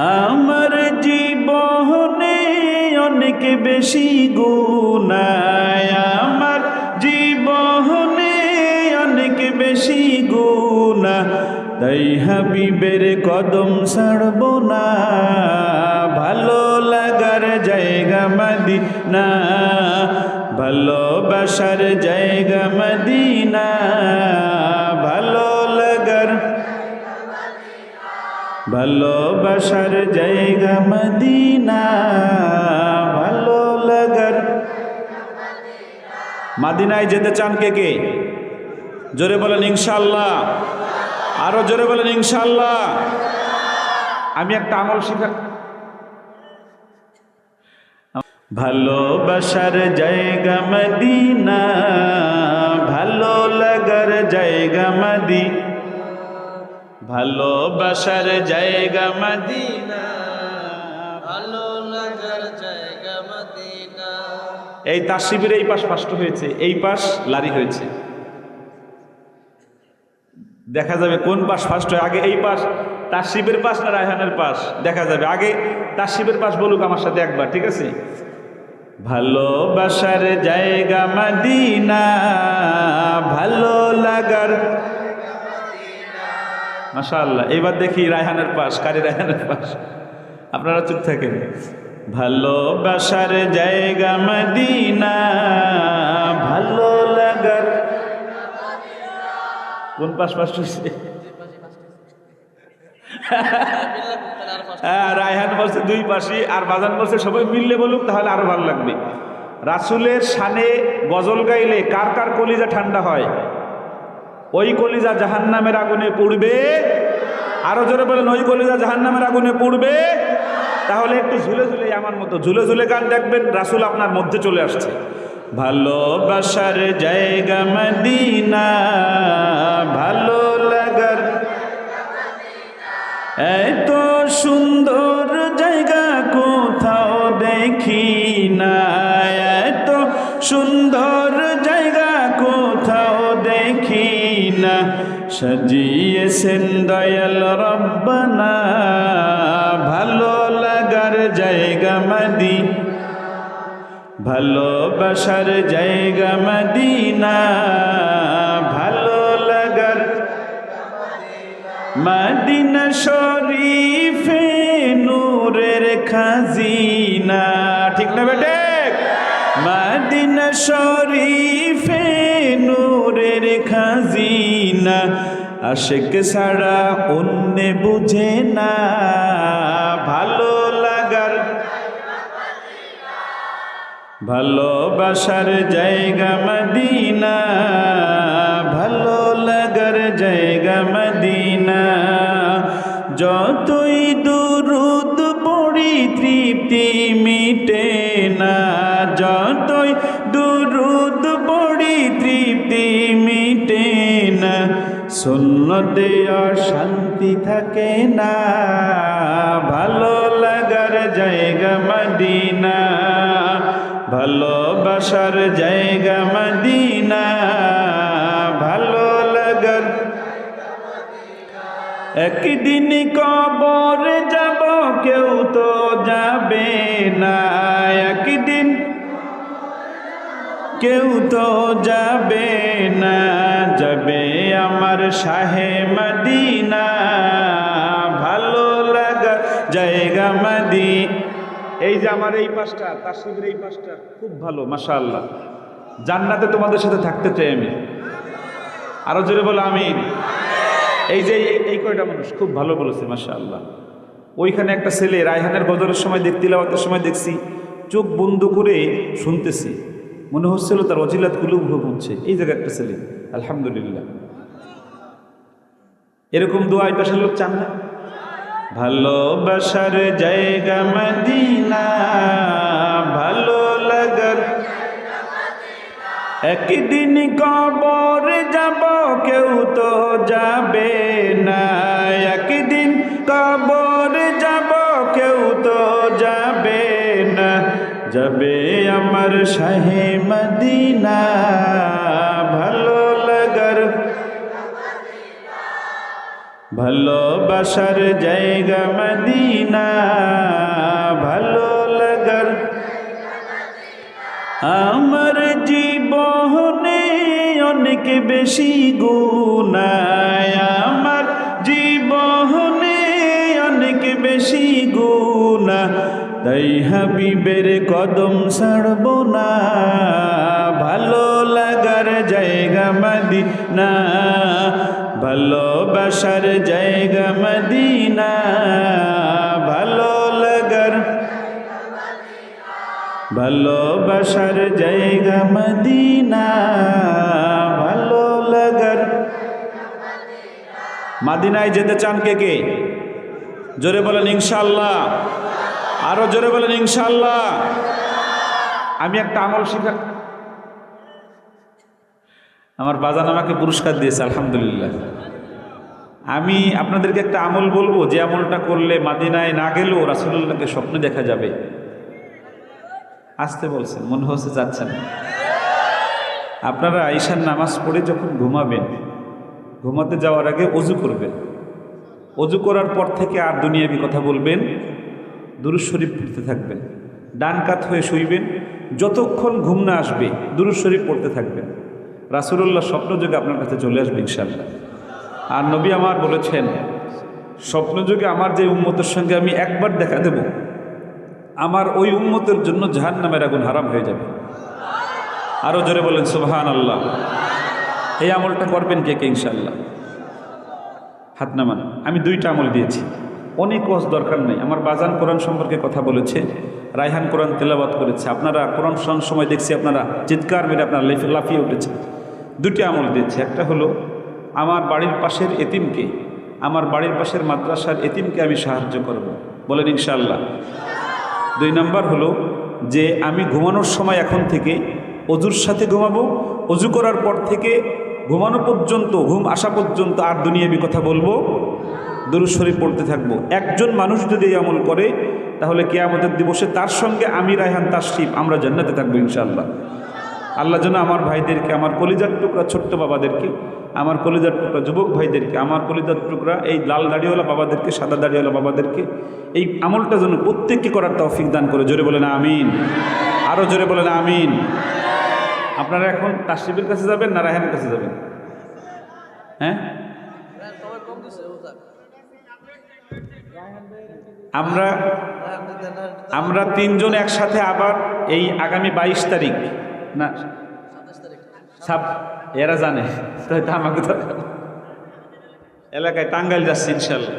আমার জীবনে অনেক বেশি গুনায় আমার জীবনে অনেক বেশি গুণা তাই হাবিবের কদম ছাড়ব না। ভালো লাগার জায়গা মদিনা। ভালোবাসার জায়গা মদিনা। ভালো লাগার ভালোবাসার জায়গা মদিনা, ভালো লাগার। মাদিনায় যেতে চান কে কে? জোরে বলেন ইনশাল্লাহ আরও জোরে বলেন ইনশাল্লাহ আমি একটা আমল শিখা ভালোবাসার জায়গা মদিনা, ভালো লাগার জায়গা মদি ভালোবাসার জায়গা মদিনা। ভালো লাগার জায়গা মদিনা। এই তাসিবের এই পাশ ফাস্ট হয়েছে এই পাশ লারি হয়েছে। দেখা যাবে কোন পাশ ফার্স্ট হয়? আগে এই পাশ তাসিবের পাশ না রায়হানের পাশ? দেখা যাবে। আগে তাসিবের পাশ বলুক আমার সাথে একবার ঠিক আছে? ভালোবাসার জায়গা মাদিনা ভালো লাগার মাশাআল্লাহ। এবার দেখি রায়হানের পাশ, কারি রায়হানের পাশ। আপনারা চুপ থাকেন। ভালোবাসার জায়গা মদিনা, ভালো লাগার। কোন পাশ পাশ হয়েছে হ্যাঁ রায়হান বলছে দুই পাশে আর বাজান বলছে সবাই মিললে বলুক, তাহলে আরও ভালো লাগবে। রাসুলের শানে গজল গাইলে কার কার কলিজা ঠান্ডা হয়? ওই কলিজা জাহান্নামের আগুনে পুড়বে। আরও জোরে বলেন, ওই কলিজা জাহান্নামের আগুনে পুড়বে। তাহলে একটু ঝুলে ঝুলে আমার মতো, ঝুলে ঝুলে গান দেখবেন, রাসুল আপনার মধ্যে চলে আসছে। ভালোবাসার জায়গা মদিনা, ভালো লাগার এত সুন্দর জায়গা সাজিয়েছেন দয়াল রব্বানা, ভালো লাগার জায়গা মাদি ভালোবাসার জায়গা মদিনা, ভালো লাগার মদিনা শরীফে নূরের খাজিনা, ঠিক না বেটে? মদিনা শরীফে নূরের খাজিনা। আশেক ছাড়া অন্য বুঝে না। ভালো লাগার ভালোবাসার জায়গা মদিনা, ভালো লাগার জায়গা মদিনা। যতই দুরুদ পড়ি তৃপ্তি মিটে না যতই সুন্নতে শান্তি থাকে না। ভালো লাগার জায়গা মদিনা। ভালোবাসার জায়গা মদিনা। ভালো লাগার একদিন কবর যাব, কেউ তো যাবে না। একদিন কেউ তো যাবে শাহে মদিনা, ভালো লাগা জায়গা মদি। এই যে আমার এই পাশটা তার শিবির এই পাশটা, খুব ভালো, মাশাআল্লাহ। জান্নাতে তোমাদের সাথে থাকতে চাই আমি। আরও জোরে বলো, আমিন। এই যে এই- কয়টা মানুষ, খুব ভালো বলেছে, মাশাআল্লাহ। ওইখানে একটা ছেলে, রায়হানের গজরের সময় দেখতে তিলাওয়াতের সময় দেখছি, চোখ বন্ধ করে শুনতেছি। মনে হচ্ছিল তার অজিলাত কুলুব হচ্ছে এই জায়গায় একটা ছেলে, আলহামদুলিল্লাহ। এরকম দোয়া এই পাশের লোক চান না? ভালোবাসার জায়গা মদিনা, ভালো লাগার। একদিন কবর যাব, কেউ তো যাবে না। একদিন কবর যাব, কেউ তো যাবে না। যাবে আমার শাহে মদিনা, ভালো লাগার। ভালোবাসার জায়গা মদিনা, ভালো লাগার আমার জীবনে অনেক বেশি গুণায় আমার জীবনে অনেক বেশি গুণা তাই হাবিবের কদম ছাড়ব না, ভালো লাগার জায়গা মদিনা। ভালোবাসার জায়গা মদিনা, ভালো লাগার ভালোবাসার জায়গা মদিনা, ভালো লাগার। মাদিনায় যেতে চান কে কে? জোরে বলেন ইনশাল্লাহ আরও জোরে বলেন ইনশাল্লাহ আমি একটা আমল শিখা আমার বাজান আমাকে পুরস্কার দিয়েছে, আলহামদুলিল্লাহ। আমি আপনাদেরকে একটা আমল বলব, যে আমলটা করলে মাদিনায় না গেলেও রাসুল্লাহকে স্বপ্নে দেখা যাবে। আসতে বলছেন, মনে হচ্ছে যাচ্ছেন। আপনারা ঈশান নামাজ পড়ে যখন ঘুমাবেন, ঘুমাতে যাওয়ার আগে অজু করবেন। অজু করার পর থেকে আর দুনিয়াবি কথা বলবেন দুরুজ শরীফ পড়তে থাকবেন। ডান কাত হয়ে শুইবেন, যতক্ষণ ঘুম না আসবে দুরুজ শরীফ পড়তে থাকবেন। রাসুলুল্লাহ স্বপ্নযোগে আপনার কাছে চলে আসবে ইনশাল্লাহ আর নবী আমার বলেছেন, স্বপ্নযোগে আমার যে উম্মতের সঙ্গে আমি একবার দেখা দেব, আমার ওই উম্মতের জন্য জাহান নামের আগুন হারাম হয়ে যাবে। আরও জোরে বলেন সুবহান আল্লাহ এই আমলটা করবেন কে কে ইনশাল্লাহ হাত নামান, আমি দুইটা আমল দিয়েছি। অনেক ওয়াজ দরকার নেই। আমার বাজান কোরআন সম্পর্কে কথা বলেছে, রায়হান কোরআন তেলাবাত করেছে। আপনারা কোরআন সময় দেখছি আপনারা চিৎকার মেরে আপনারা লেফে- লাফিয়ে উঠেছে দুটি আমল দিয়েছে। একটা হলো, আমার বাড়ির পাশের এতিমকে, আমার বাড়ির পাশের মাদ্রাসার এতিমকে আমি সাহায্য করব। বলেন ইনশাল্লাহ দুই নাম্বার হলো, যে আমি ঘুমানোর সময় এখন থেকে অজুর সাথে ঘুমাবো, অজু করার পর থেকে ঘুমানো পর্যন্ত, ঘুম আসা পর্যন্ত আর দুনিয়াবি কথা বলব, দরুদ শরীফ পড়তে থাকব। একজন মানুষ যদি এই আমল করে, তাহলে কেয়ামতের দিবসে তার সঙ্গে আমি রায়হান তাশরিফ আমরা জান্নাতে থাকব ইনশাআল্লাহ। আল্লাহ যেন আমার ভাইদেরকে, আমার কলিজার টুকরা ছোট্ট বাবাদেরকে, আমার কলিজার টুকরা যুবক ভাইদেরকে, আমার কলিজার টুকরা এই লাল দাড়িওয়ালা বাবাদেরকে, সাদা দাড়িওয়ালা বাবাদেরকে, এই আমলটা যেন প্রত্যেককে করার তৌফিক দান করে। জোরে বলেন আমিন। আরও জোরে বলেন আমিন। আপনারা এখন তাশরিফের কাছে যাবেন না রায়হানের কাছে যাবেন? হ্যাঁ। আমরা আমরা তিনজন একসাথে আবার এই আগামী বাইশ তারিখ না। সাব এরা জানে তো এটা আমাকে তো এলাকায় টাঙ্গাইল যাচ্ছে ইনশাল্লাহ।